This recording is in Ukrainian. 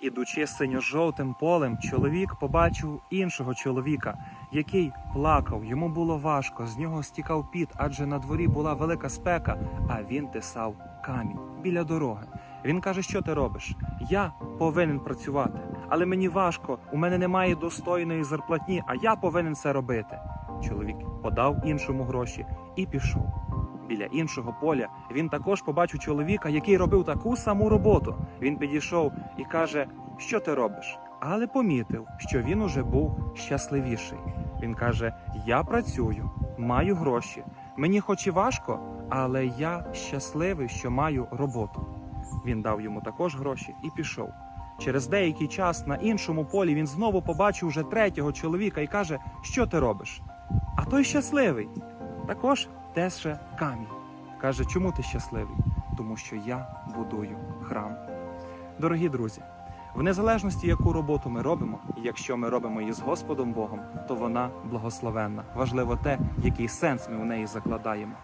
Ідучи синьо-жовтим полем, чоловік побачив іншого чоловіка, який плакав. Йому було важко, з нього стікав піт, адже на дворі була велика спека, а він тисав камінь біля дороги. Він каже: Що ти робиш? Я повинен працювати, але мені важко, у мене немає достойної зарплатні, а я повинен це робити. Чоловік подав іншому гроші і пішов. Біля іншого поля він також побачив чоловіка, який робив таку саму роботу. Він підійшов і каже: Що ти робиш? Але помітив, що він уже був щасливіший. Він каже: Я працюю, маю гроші. Мені хоч і важко, але я щасливий, що маю роботу. Він дав йому також гроші і пішов. Через деякий час на іншому полі він знову побачив вже третього чоловіка і каже: Що ти робиш? А той щасливий. Також теше камінь. Каже, чому ти щасливий? Тому що я будую храм. Дорогі друзі, в незалежності, яку роботу ми робимо, і якщо ми робимо її з Господом Богом, то вона благословенна. Важливо те, який сенс ми в неї закладаємо.